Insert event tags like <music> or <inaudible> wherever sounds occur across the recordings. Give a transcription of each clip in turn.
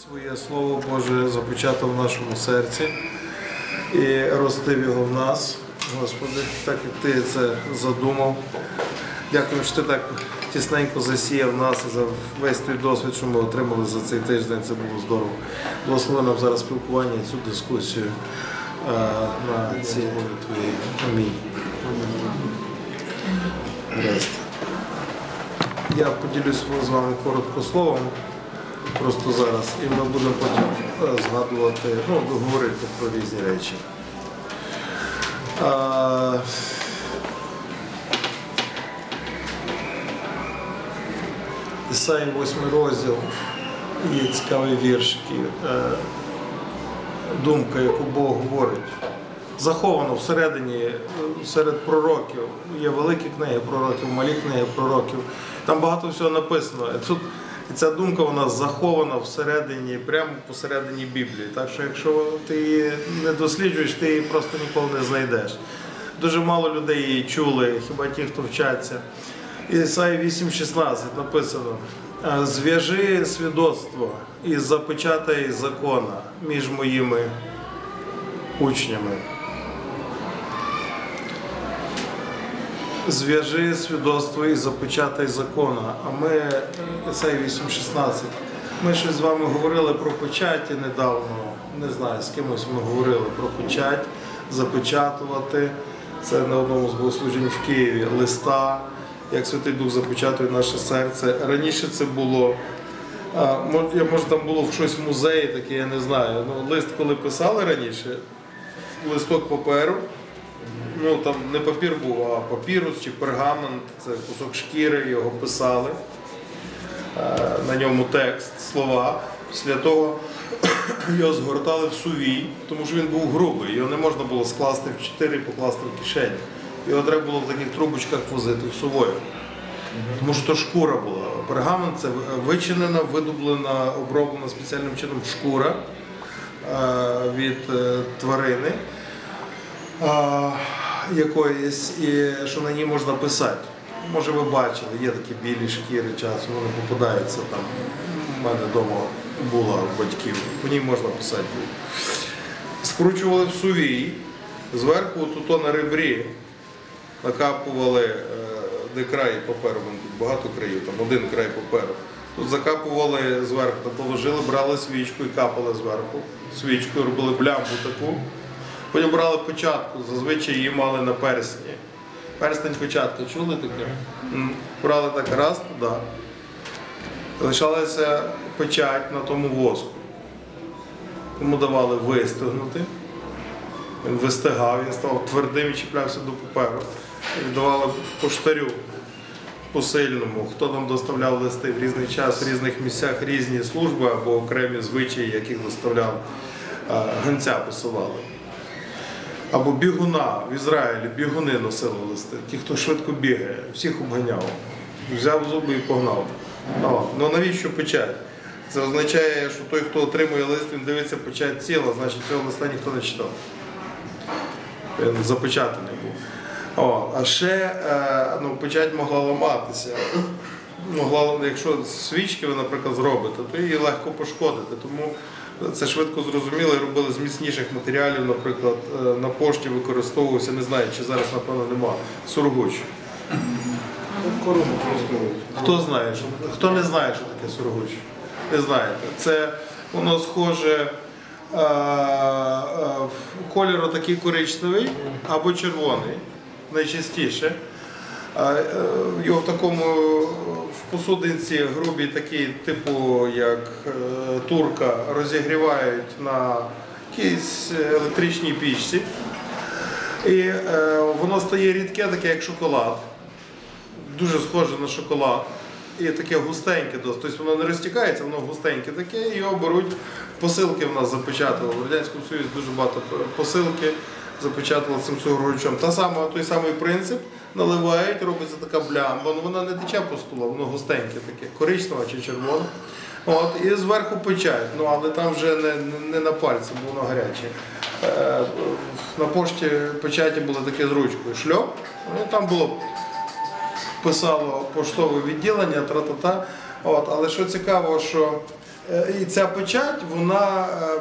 Своє Слово Боже запечатав в нашому серці і ростив його в нас. Господи, так як Ти це задумав. Дякую, що ти так тісненько засіяв нас і за весь той досвід, що ми отримали за цей тиждень. Це було здорово. Благослови нам зараз спілкування і цю дискусію е, на цій мові Твоїй. Амінь. Я поділюсь з вами коротко словом, просто зараз, і ми будемо потім е, згадувати, ну, говорити про різні речі. А, Ісаї 8 розділ є цікавий вірш, е, думка, яку Бог говорить. Заховано всередині, е, серед пророків. Є великі книги пророків, малі книги пророків. Там багато всього написано. Тут і ця думка вона захована всередині, прямо посередині Біблії. Так що, якщо ти її не досліджуєш, ти її просто ніколи не знайдеш. Дуже мало людей її чули, хіба ті, хто вчаться. Ісаї 8,16 написано: зв'яжи свідоцтво і запечатай закона між моїми учнями. Зв'яжи свідоцтво і запечатай закона. А ми, Ісаї 8,16, ми ще з вами говорили про печаті недавно. Не знаю, з кимось ми говорили про печать, запечатувати. Це на одному з богослужінь в Києві листа, як Святий Дух запечатує наше серце. Раніше це було. Може, там було щось в музеї таке, я не знаю. Ну, лист, коли писали раніше, листок паперу, ну там не папір був, а папірус чи пергамент, це кусок шкіри, його писали. Е, На ньому текст, слова. Після того <clears throat> його згортали в сувій, тому що він був грубий, його не можна було скласти в чотири і покласти в кишені. Його треба було в таких трубочках возити в сувою. Тому що то шкура була. Пергамент це вичинена, видублена, оброблена спеціальним чином шкура е, від е, тварини якоїсь, і що на ній можна писати. Може, ви бачили, є такі білі шкіри часу, вони попадаються там. У мене вдома була батьків, по ній можна писати. Скручували в сувій, зверху тут на ребрі накапували е, де край паперу, багато країв, там один край паперу. Тут закапували зверху, положили, брали свічку і капали зверху. Свічкою робили блямбу таку. Потім брали печатку, зазвичай її мали на персні. Перстень печатка, чули таке? Брали так раз туди. Лишалася печать на тому воску. Йому давали вистигнути. Він вистигав, він став твердим і чіплявся до паперу. І давали поштарю посильному, хто там доставляв листи в різний час, в різних місцях різні служби або окремі звичаї, яких доставляв гонця посилали. Або бігуна в Ізраїлі, бігуни носили листи. Ті, хто швидко бігає, всіх обганяв. Взяв зуби і погнав. Ну навіщо печать? Це означає, що той, хто отримує лист, він дивиться печать ціла, значить цього листа ніхто не читав. Він запечатаний був. О, а ще е, ну, печать могла ламатися. Могла, якщо свічки ви, наприклад, зробите, то її легко пошкодити. Тому це швидко зрозуміло і робили з міцніших матеріалів, наприклад, е, на пошті використовувався, не знаю, чи зараз, напевно, нема, сургуч. Хто знає, що, хто не знає, що таке сургуч? Не знаєте. Це воно схоже е, е, кольору такий коричневий або червоний, найчастіше. Е, Його в такому в посудинці грубій, такий, типу як е, турка, розігрівають на якійсь електричній пічці. І е, воно стає рідке, таке як шоколад. Дуже схоже на шоколад. І таке густеньке досить. Тобто воно не розтікається, воно густеньке таке, його беруть. Посилки в нас запечатали. В Радянському Союзі дуже багато посилки запечатали цим сургучем. Та сама, той самий принцип. Наливають, робиться така блямба, ну вона не тече по столу, воно густеньке таке, коричневе чи червоне. От, і зверху печать, ну але там вже не, не на пальці, бо воно гаряче. Е, на пошті печаті було таке з ручкою шльоп, ну, там було писало поштове відділення, тра-та-та. От, але що цікаво, що Е, І ця печать, вона е,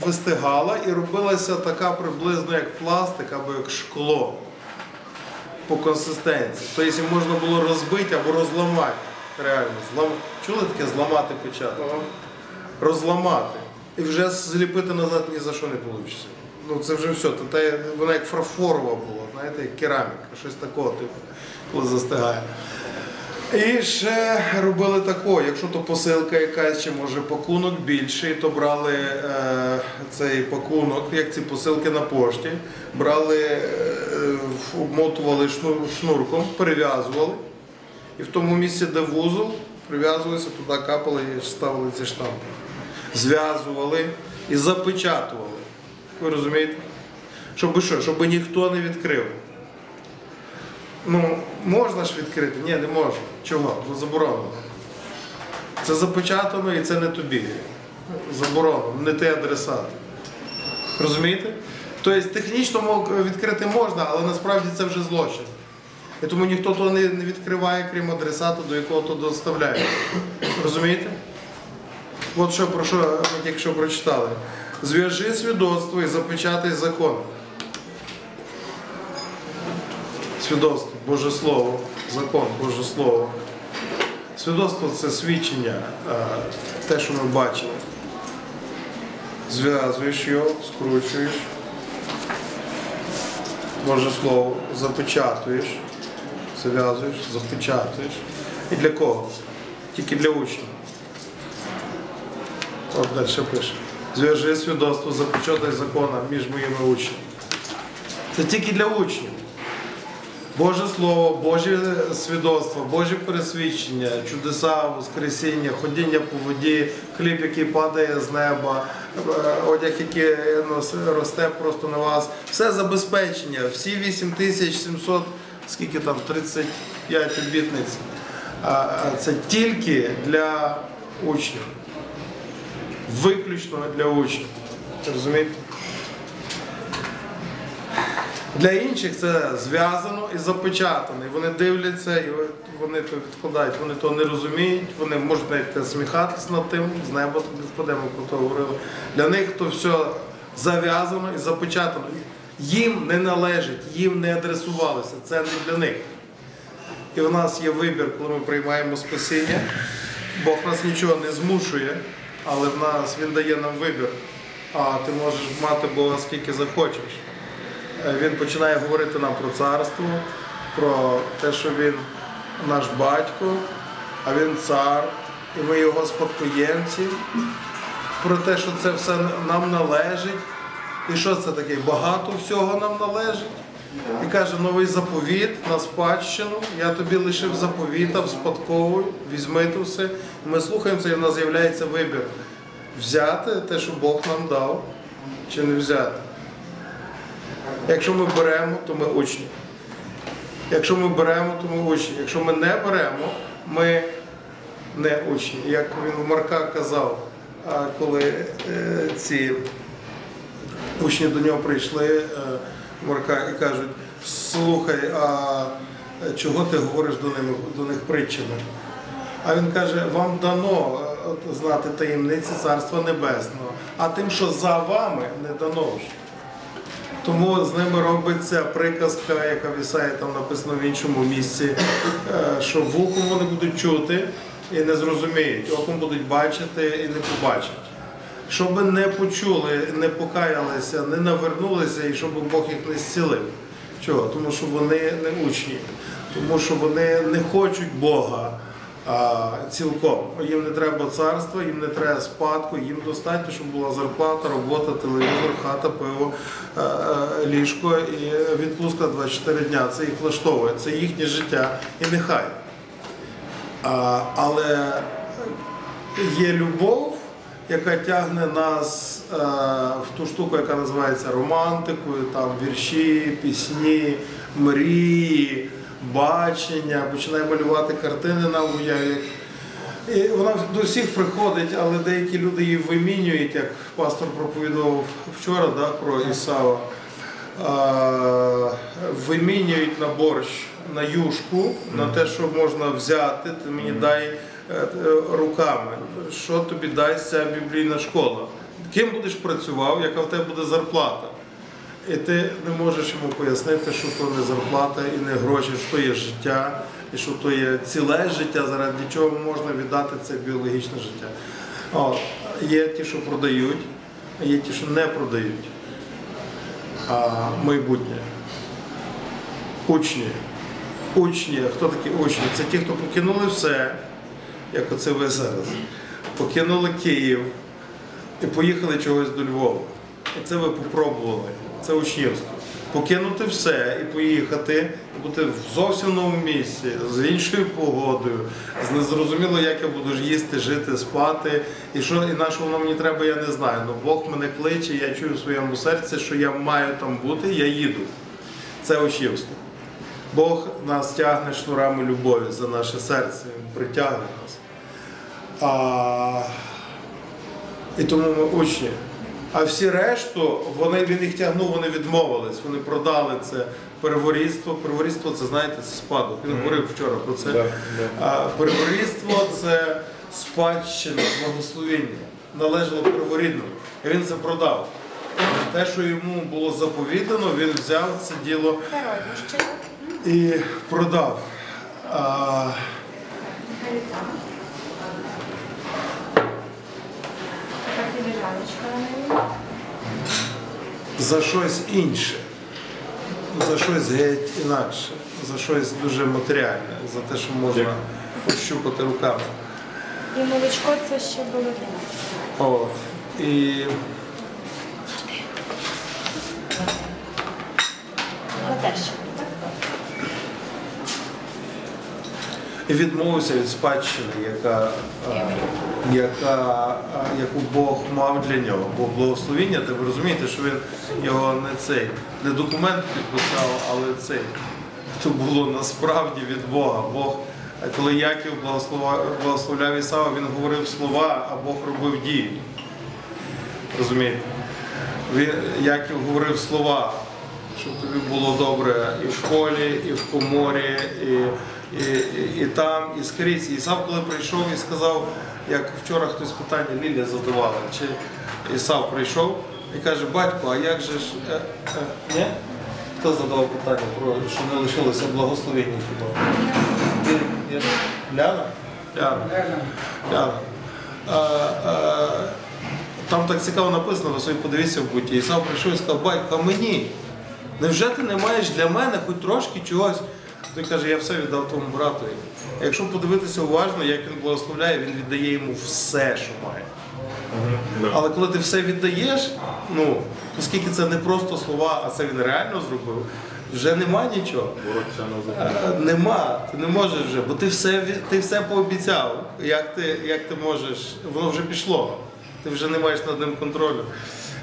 вистигала і робилася така приблизно як пластик або як шкло по консистенції. Тобто можна було розбити або розламати. Реально, злам... чули таке зламати печать? Розламати. І вже зліпити назад ні за що не вийде. Ну це вже все. Вона як фарфорова була, знаєте, як кераміка, щось такого типу, коли застигає. І ще робили тако, якщо то посилка якась, чи може пакунок більший, то брали е, цей пакунок, як ці посилки на пошті, брали, е, обмотували шнур, шнурком, перев'язували. І в тому місці, де вузол, прив'язувалися, туди капали і ставили ці штампи. Зв'язували і запечатували. Ви розумієте? Щоб що? Щоб ніхто не відкрив. Ну, можна ж відкрити? Ні, не можна. Чого? Бо заборонено. Це запечатано і це не тобі. Заборонено, не ти адресат. Розумієте? Тобто технічно відкрити можна, але насправді це вже злочин. І тому ніхто того не відкриває, крім адресата, до якого то доставляє. Розумієте? От що про що ми що прочитали. Зв'яжи свідоцтво і запечатай закон. Свідоцтво, Боже Слово, закон, Боже Слово. Свідоцтво це свідчення, те, що ми бачили. Зв'язуєш його, скручуєш. Боже Слово, запечатуєш, зав'язуєш, запечатуєш. І для кого? Тільки для учнів. От далі пише. Зв'яжи свідоцтво, запечатай закона між моїми учнями. Це тільки для учнів. Боже Слово, Божі свідоцтва, Божі пересвідчення, чудеса, воскресіння, ходіння по воді, хліб, який падає з неба, е, одяг, який росте просто на вас. Все забезпечення, всі 8700, скільки там, 35 обітниць. Це тільки для учнів. Виключно для учнів. Розумієте? Для інших це зв'язано і запечатано. І вони дивляться, і вони то відкладають, вони то не розуміють, вони можуть навіть сміхатися над тим, з неба тобі впадемо, про то говорили. Для них то все зав'язано і запечатано. Їм не належить, їм не адресувалося, це не для них. І в нас є вибір, коли ми приймаємо спасіння. Бог нас нічого не змушує, але в нас Він дає нам вибір. А ти можеш мати Бога скільки захочеш. Е, Він починає говорити нам про царство, про те, що він наш батько, а він цар, і ми його спадкоємці, про те, що це все нам належить. І що це таке? Багато всього нам належить. І каже, новий заповіт на спадщину, я тобі лишив заповіта, вспадковуй, візьми то все. Ми слухаємо це, і в нас з'являється вибір. Взяти те, що Бог нам дав, чи не взяти. Якщо ми беремо, то ми учні. Якщо ми беремо, то ми учні. Якщо ми не беремо, ми не учні. Як він в Марка казав, коли е, ці учні до нього прийшли, е, Марка, і кажуть, слухай, а чого ти говориш до них, до них притчами? А він каже, вам дано е, знати таємниці Царства Небесного, а тим, що за вами, не дано вже. Тому з ними робиться приказка, яка в Ісаї там написано в іншому місці, е, що вухом вони будуть чути і не зрозуміють, оком будуть бачити і не побачать. Щоб не почули, не покаялися, не навернулися і щоб Бог їх не зцілив. Чого? Тому що вони не учні, тому що вони не хочуть Бога цілком. Їм не треба царства, їм не треба спадку, їм достатньо, щоб була зарплата, робота, телевізор, хата, пиво, е, е, ліжко і відпустка 24 дня. Це їх влаштовує, це їхнє життя і нехай. Але є любов, яка тягне нас е, в ту штуку, яка називається романтикою, там вірші, пісні, мрії, бачення, починає малювати картини нам в уяві. І вона до всіх приходить, але деякі люди її вимінюють, як пастор проповідував вчора да, про Ісава. А, вимінюють на борщ, на юшку, на те, що можна взяти. Ти мені дай е, е, руками. Що тобі дасть ця біблійна школа? Ким будеш працював, яка в тебе буде зарплата? І ти не можеш йому пояснити, що то не зарплата і не гроші, що то є життя, і що то є ціле життя, заради чого можна віддати це біологічне життя. О, є ті, що продають, а є ті, що не продають. А майбутнє. Учні. Учні, хто такі учні? Це ті, хто покинули все, як оце ви зараз. Покинули Київ і поїхали чогось до Львова. І це ви попробували. Це учнівство. Покинути все і поїхати, бути в зовсім новому місці, з іншою погодою, з незрозуміло, як я буду їсти, жити, спати. І що і на що воно мені треба, я не знаю. Ну Бог мене кличе, я чую в своєму серці, що я маю там бути, я їду. Це учнівство. Бог нас тягне шнурами любові за наше серце, Він притягне нас. А, і тому ми учні. А всі решту, вони, він їх тягнув, вони відмовились, вони продали це переворітство. Переворітство це, знаєте, це спадок. Він говорив вчора про це. А переворітство це спадщина, благословіння. Належало переворідному. І він це продав. Те, що йому було заповідано, він взяв це діло і продав. А, Така філіжаночка на неї. за щось інше, за щось геть інакше, за щось дуже матеріальне, за те, що можна Як? пощупати руками. І молочко це ще було. От. І Латерщик, так? і відмовився від спадщини, яка, а, яка, яку Бог мав для нього. Бо благословіння, та ви розумієте, що він його не цей, не документ підписав, але цей. То було насправді від Бога. Бог, коли Яків благословляв Ісава, він говорив слова, а Бог робив дії. Розумієте? Він, Яків говорив слова, щоб тобі було добре і в школі, і в коморі, і, і, і, і там, і скрізь. І сам, коли прийшов і сказав, як вчора хтось питання Лілія задавала, чи Ісав прийшов і каже, батько, а як же ж. Е, е, ні? Хто задавав питання про що не лишилося благословення хіба? Ляна? Ляна. Ляна. А, а, там так цікаво написано, ви собі подивіться в буті. Ісав прийшов і сказав, батько, а мені. Невже ти не маєш для мене хоч трошки чогось? Той каже, я все віддав твоєму братові. А якщо подивитися уважно, як він благословляє, він віддає йому все, що має. Але коли ти все віддаєш, ну, оскільки це не просто слова, а це він реально зробив, вже нема нічого. Е, Нема, ти не можеш вже, бо ти все, ти все пообіцяв. Як ти, як ти можеш, воно вже пішло, ти вже не маєш над ним контролю.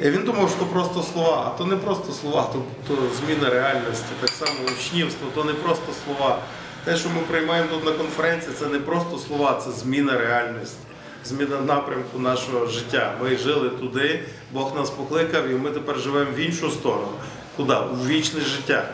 Він думав, що просто слова, а то не просто слова, то, то зміна реальності. Так само учнівство, то не просто слова. Те, що ми приймаємо тут на конференції, це не просто слова, це зміна реальності, зміна напрямку нашого життя. Ми жили туди, Бог нас покликав, і ми тепер живемо в іншу сторону. Куди? У вічне життя,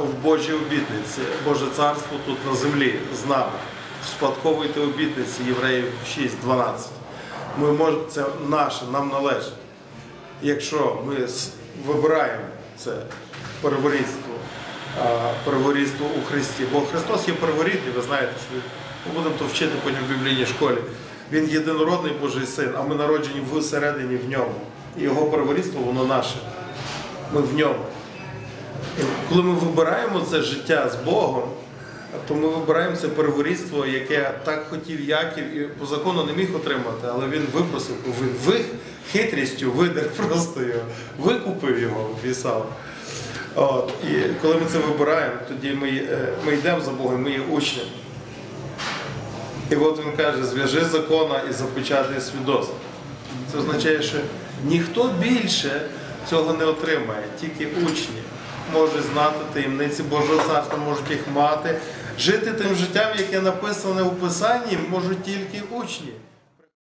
в Божій обітниці, Боже царство тут на землі з нами. Спадковуйте обітниці Євреїв 6.12. Ми можемо, це наше, нам належить. Якщо ми вибираємо це переворітство, а, переворітство у Христі, бо Христос є переворітний, ви знаєте, що ми будемо то вчити потім в біблійній школі. Він єдинородний Божий син, а ми народжені всередині в ньому. І його переворітство, воно наше. Ми в ньому. І коли ми вибираємо це життя з Богом, то ми вибираємо це переворітство, яке так хотів Яків і по закону не міг отримати, але він випросив, ви хитрістю видер просто його, викупив його в От, і коли ми це вибираємо, тоді ми, е, ми йдемо за Богом, ми є учнями. І от він каже, зв'яжи закона і запечатай свідоцтво. Це означає, що ніхто більше цього не отримає, тільки учні можуть знати таємниці Божого царства, можуть їх мати. Жити тим життям, яке написане у Писанні, можуть тільки учні.